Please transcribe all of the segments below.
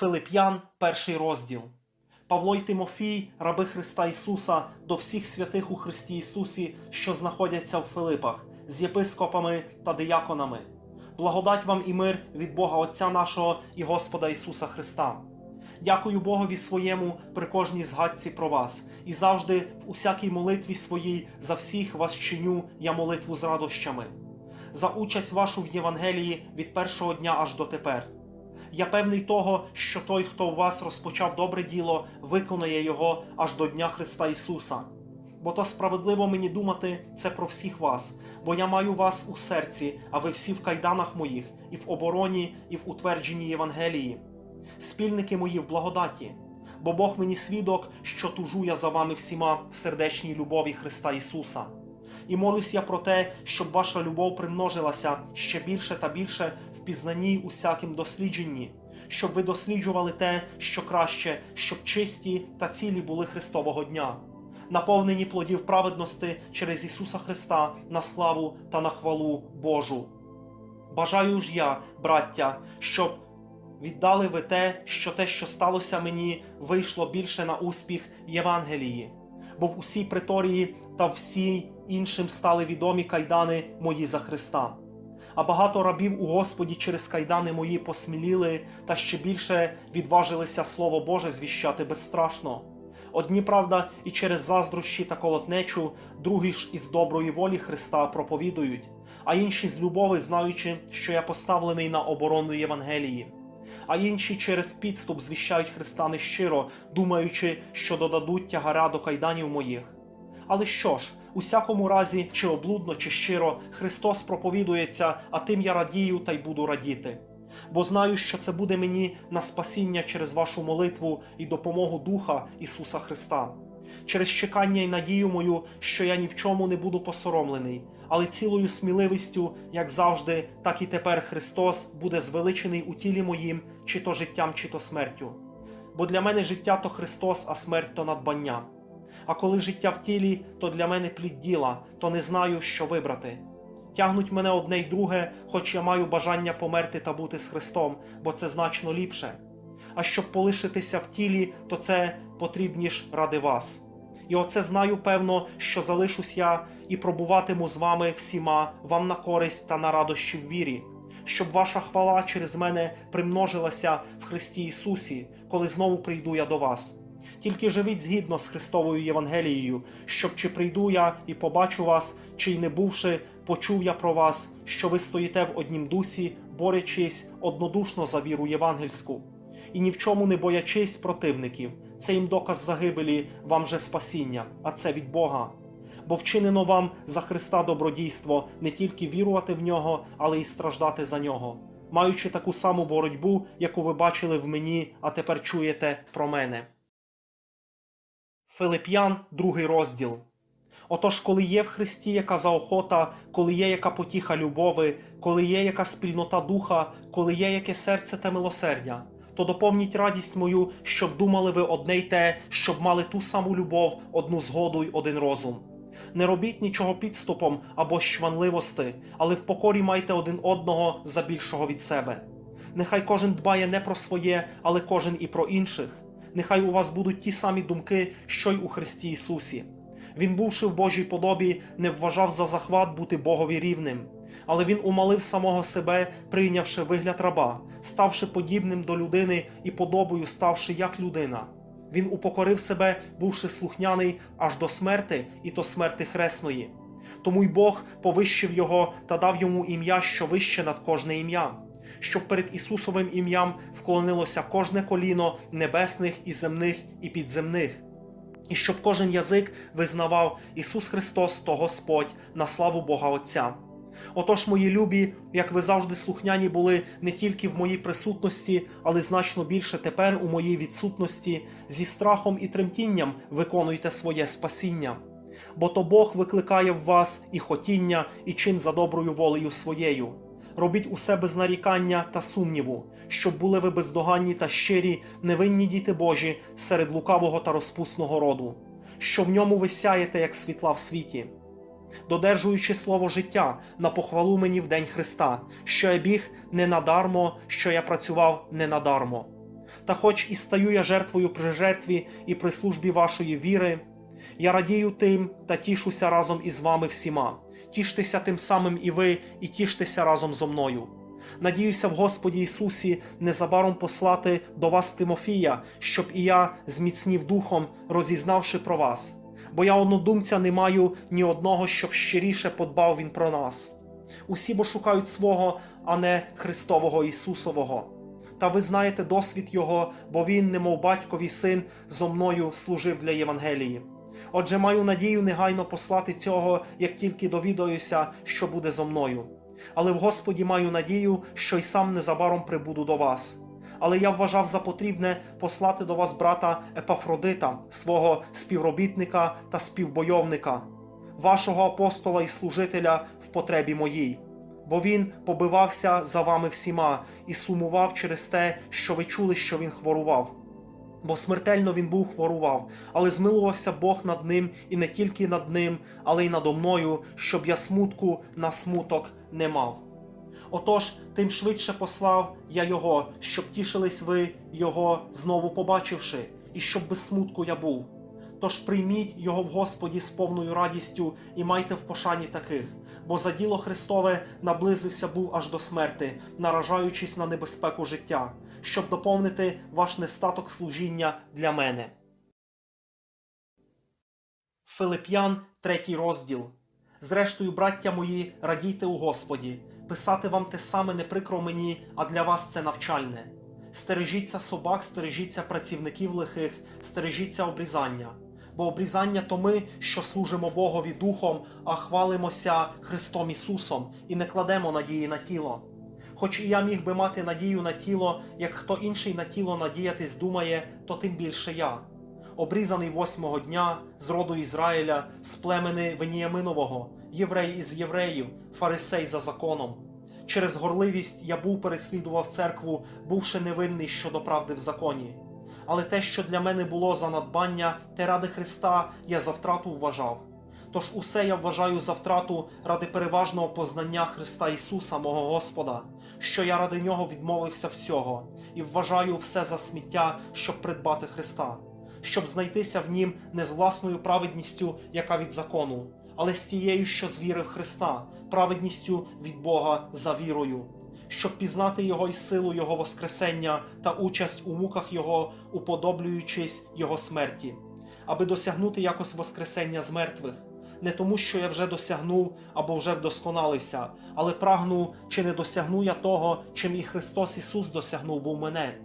Филип'ян, перший розділ. Павло й Тимофій, раби Христа Ісуса, до всіх святих у Христі Ісусі, що знаходяться в Филипах, з єпископами та дияконами. Благодать вам і мир від Бога Отця нашого і Господа Ісуса Христа. Дякую Богові своєму при кожній згадці про вас, і завжди в усякій молитві своїй за всіх вас чиню я молитву з радощами, за участь вашу в Євангелії від першого дня аж до тепер. Я певний того, що той, хто у вас розпочав добре діло, виконає його аж до Дня Христа Ісуса. Бо то справедливо мені думати це про всіх вас, бо я маю вас у серці, а ви всі в кайданах моїх, і в обороні, і в утвердженні Євангелії. Спільники мої в благодаті, бо Бог мені свідок, що тужу я за вами всіма в сердечній любові Христа Ісуса. І молюсь я про те, щоб ваша любов примножилася ще більше та більше пізнанні усяким дослідженні, щоб ви досліджували те, що краще, щоб чисті та цілі були Христового дня, наповнені плодів праведності через Ісуса Христа на славу та на хвалу Божу. Бажаю ж я, браття, щоб віддали ви те, що те, що сталося мені, вийшло більше на успіх Євангелії, бо в усій приторії та всі іншим стали відомі кайдани мої за Христа. А багато рабів у Господі через кайдани мої посміліли та ще більше відважилися Слово Боже звіщати безстрашно. Одні, правда, і через заздрощі та колотнечу, другі ж із доброї волі Христа проповідують, а інші з любови, знаючи, що я поставлений на оборону Євангелії. А інші через підступ звіщають Христа нещиро, думаючи, що додадуть тягаря до кайданів моїх. Але що ж, у всякому разі, чи облудно, чи щиро, Христос проповідується, а тим я радію та й буду радіти. Бо знаю, що це буде мені на спасіння через вашу молитву і допомогу Духа Ісуса Христа, через чекання і надію мою, що я ні в чому не буду посоромлений, але цілою сміливістю, як завжди, так і тепер Христос буде звеличений у тілі моїм, чи то життям, чи то смертю. Бо для мене життя то Христос, а смерть то надбання. А коли життя в тілі, то для мене плід діла, то не знаю, що вибрати. Тягнуть мене одне й друге, хоч я маю бажання померти та бути з Христом, бо це значно ліпше. А щоб полишитися в тілі, то це потрібніш ради вас. І оце знаю певно, що залишусь я і пробуватиму з вами всіма вам на користь та на радощі в вірі, щоб ваша хвала через мене примножилася в Христі Ісусі, коли знову прийду я до вас. Тільки живіть згідно з Христовою Євангелією, щоб чи прийду я і побачу вас, чи й не бувши, почув я про вас, що ви стоїте в однім дусі, борючись однодушно за віру євангельську, і ні в чому не боячись противників. Це їм доказ загибелі, вам же спасіння, а це від Бога. Бо вчинено вам за Христа добродійство не тільки вірувати в нього, але й страждати за нього, маючи таку саму боротьбу, яку ви бачили в мені, а тепер чуєте про мене. Филип'ян, другий розділ. Отож, коли є в Христі яка заохота, коли є яка потіха любови, коли є яка спільнота духа, коли є яке серце та милосердя, то доповніть радість мою, щоб думали ви одне й те, щоб мали ту саму любов, одну згоду й один розум. Не робіть нічого підступом або щванливости, але в покорі майте один одного за більшого від себе. Нехай кожен дбає не про своє, але кожен і про інших. Нехай у вас будуть ті самі думки, що й у Христі Ісусі. Він, бувши в Божій подобі, не вважав за захват бути Богові рівним, але він умалив самого себе, прийнявши вигляд раба, ставши подібним до людини і подобою ставши як людина. Він упокорив себе, бувши слухняний аж до смерти, і то смерти хресної. Тому й Бог повищив його та дав йому ім'я, що вище над кожне ім'я, щоб перед Ісусовим ім'ям вклонилося кожне коліно небесних і земних і підземних і щоб кожен язик визнавав Ісус Христос то Господь на славу Бога Отця. Отож, мої любі, як ви завжди слухняні були не тільки в моїй присутності, але значно більше тепер у моїй відсутності, зі страхом і тремтінням виконуйте своє спасіння. Бо то Бог викликає в вас і хотіння, і чин за доброю волею своєю. Робіть усе без нарікання та сумніву, щоб були ви бездоганні та щирі, невинні діти Божі серед лукавого та розпусного роду, що в ньому ви сяєте, як світла в світі, додержуючи слово життя на похвалу мені в день Христа, що я біг не надармо, що я працював не надармо. Та хоч і стаю я жертвою при жертві і при службі вашої віри, я радію тим та тішуся разом із вами всіма. Тіштеся тим самим і ви, і тіштеся разом зо мною. Надіюся в Господі Ісусі незабаром послати до вас Тимофія, щоб і я зміцнів духом, розізнавши про вас. Бо я однодумця не маю ні одного, щоб щиріше подбав він про нас. Усі бо шукають свого, а не Христового Ісусового. Та ви знаєте досвід Його, бо Він, немов батькові син, зо мною служив для Євангелії. Отже, маю надію негайно послати цього, як тільки довідаюся, що буде зо мною. Але в Господі маю надію, що й сам незабаром прибуду до вас. Але я вважав за потрібне послати до вас брата Епафродита, свого співробітника та співбойовника, вашого апостола і служителя в потребі моїй. Бо він побивався за вами всіма і сумував через те, що ви чули, що він хворував. Бо смертельно він був хворував, але змилувався Бог над ним і не тільки над ним, але й надо мною, щоб я смутку на смуток не мав. Отож, тим швидше послав я його, щоб тішились ви його знову побачивши, і щоб без смутку я був. Тож прийміть його в Господі з повною радістю і майте в пошані таких, бо за діло Христове наблизився був аж до смерти, наражаючись на небезпеку життя, щоб доповнити ваш нестаток служіння для мене. Филип'ян, третій розділ. Зрештою, браття мої, радійте у Господі. Писати вам те саме не прикро мені, а для вас це навчальне. Стережіться собак, стережіться працівників лихих, стережіться обрізання. Бо обрізання то ми, що служимо Богові духом, а хвалимося Христом Ісусом і не кладемо надії на тіло. Хоч і я міг би мати надію на тіло, як хто інший на тіло надіятись думає, то тим більше я. Обрізаний восьмого дня з роду Ізраїля, з племени Веніяминового, єврей із євреїв, фарисей за законом. Через горливість я був переслідував церкву, бувши невинний щодо правди в законі. Але те, що для мене було за надбання, те ради Христа я за втрату вважав. Тож усе я вважаю за втрату ради переважного познання Христа Ісуса, мого Господа, що я ради нього відмовився всього, і вважаю все за сміття, щоб придбати Христа, щоб знайтися в нім не з власною праведністю, яка від закону, але з тією, що з віри в Христа, праведністю від Бога за вірою, щоб пізнати Його і силу Його Воскресення та участь у муках Його, уподоблюючись Його смерті, аби досягнути якось Воскресення з мертвих, не тому, що я вже досягнув або вже вдосконалився, але прагну, чи не досягну я того, чим і Христос Ісус досягнув був мене.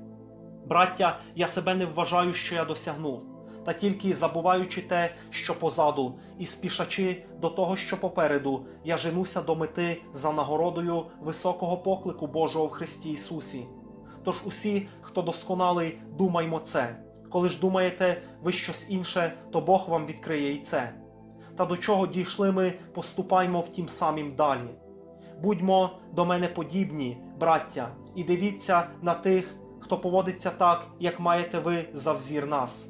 Браття, я себе не вважаю, що я досягнув, та тільки забуваючи те, що позаду, і спішачи до того, що попереду, я женуся до мети за нагородою високого поклику Божого в Христі Ісусі. Тож усі, хто досконалий, думаймо це. Коли ж думаєте ви щось інше, то Бог вам відкриє і це. Та до чого дійшли ми, поступаймо в тім самім далі. Будьмо до мене подібні, браття, і дивіться на тих, хто поводиться так, як маєте ви за взір нас.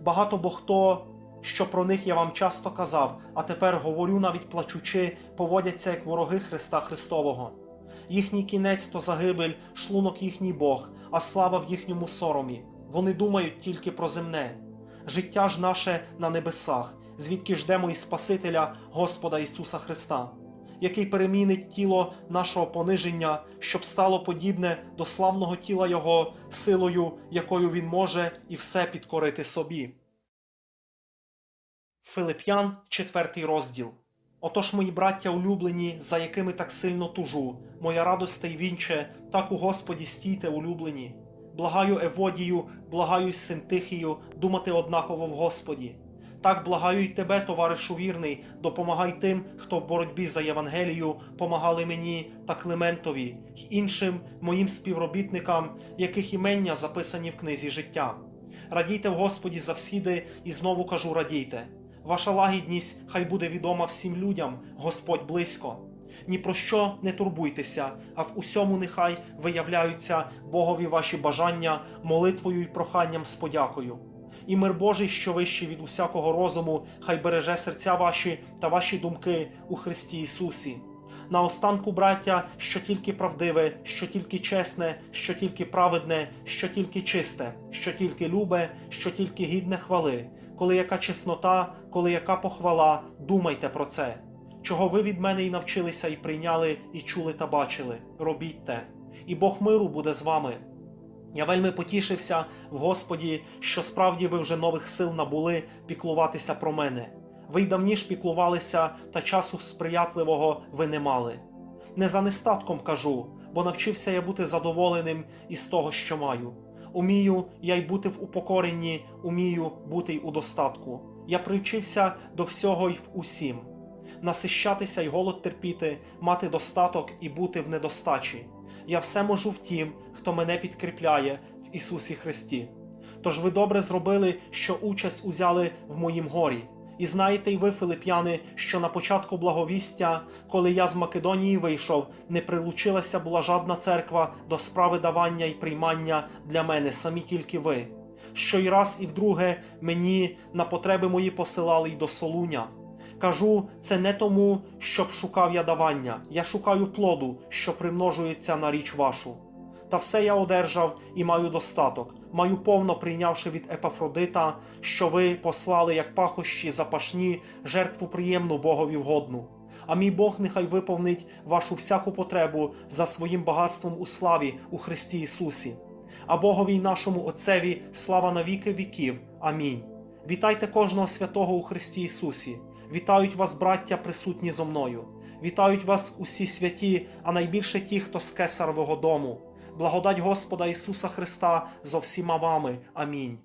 Багато бо хто, що про них я вам часто казав, а тепер говорю навіть плачучи, поводяться як вороги Христа Христового. Їхній кінець то загибель, шлунок їхній Бог, а слава в їхньому соромі. Вони думають тільки про земне. Життя ж наше на небесах, звідки ждемо і Спасителя Господа Ісуса Христа, який перемінить тіло нашого пониження, щоб стало подібне до славного тіла Його силою, якою Він може і все підкорити собі. Филип'ян, четвертий розділ. Отож, мої браття улюблені, за якими так сильно тужу, моя радосте й вінче, так у Господі стійте улюблені. Благаю Еводію, благаю Синтихію, думати однаково в Господі. Так благаю й тебе, товаришу вірний, допомагай тим, хто в боротьбі за Євангелію помагали мені та Климентові й іншим моїм співробітникам, яких імення записані в книзі життя. Радійте в Господі завсіди, і знову кажу радійте. Ваша лагідність хай буде відома всім людям, Господь близько. Ні про що не турбуйтеся, а в усьому нехай виявляються Богові ваші бажання молитвою й проханням з подякою. І мир Божий, що вищий від усякого розуму, хай береже серця ваші та ваші думки у Христі Ісусі. Наостанку, браття, що тільки правдиве, що тільки чесне, що тільки праведне, що тільки чисте, що тільки любе, що тільки гідне хвали. Коли яка чеснота, коли яка похвала, думайте про це. Чого ви від мене і навчилися, і прийняли, і чули та бачили. Робіть те. І Бог миру буде з вами. Я вельми потішився в Господі, що справді ви вже нових сил набули піклуватися про мене. Ви й давніш піклувалися, та часу сприятливого ви не мали. Не за нестатком кажу, бо навчився я бути задоволеним із того, що маю. Умію я й бути в упокоренні, умію бути й у достатку. Я привчився до всього й в усім. Насищатися й голод терпіти, мати достаток і бути в недостачі. Я все можу в тім, хто мене підкріпляє в Ісусі Христі. Тож ви добре зробили, що участь узяли в моїм горі. І знаєте й ви, филип'яни, що на початку благовістя, коли я з Македонії вийшов, не прилучилася була жадна церква до справи давання й приймання для мене, самі тільки ви. Що й раз і вдруге мені на потреби мої посилали й до Солуня. Кажу це не тому, щоб шукав я давання, я шукаю плоду, що примножується на річ вашу. Та все я одержав і маю достаток, маю повно прийнявши від Епафродита, що ви послали як пахощі запашні, жертву приємну Богові вгодну. А мій Бог нехай виповнить вашу всяку потребу за своїм багатством у славі у Христі Ісусі. А Богові й нашому Отцеві слава на віки віків. Амінь. Вітайте кожного святого у Христі Ісусі. Вітають вас, браття, присутні зо мною. Вітають вас усі святі, а найбільше ті, хто з кесарового дому. Благодать Господа Ісуса Христа зо всіма вами. Амінь.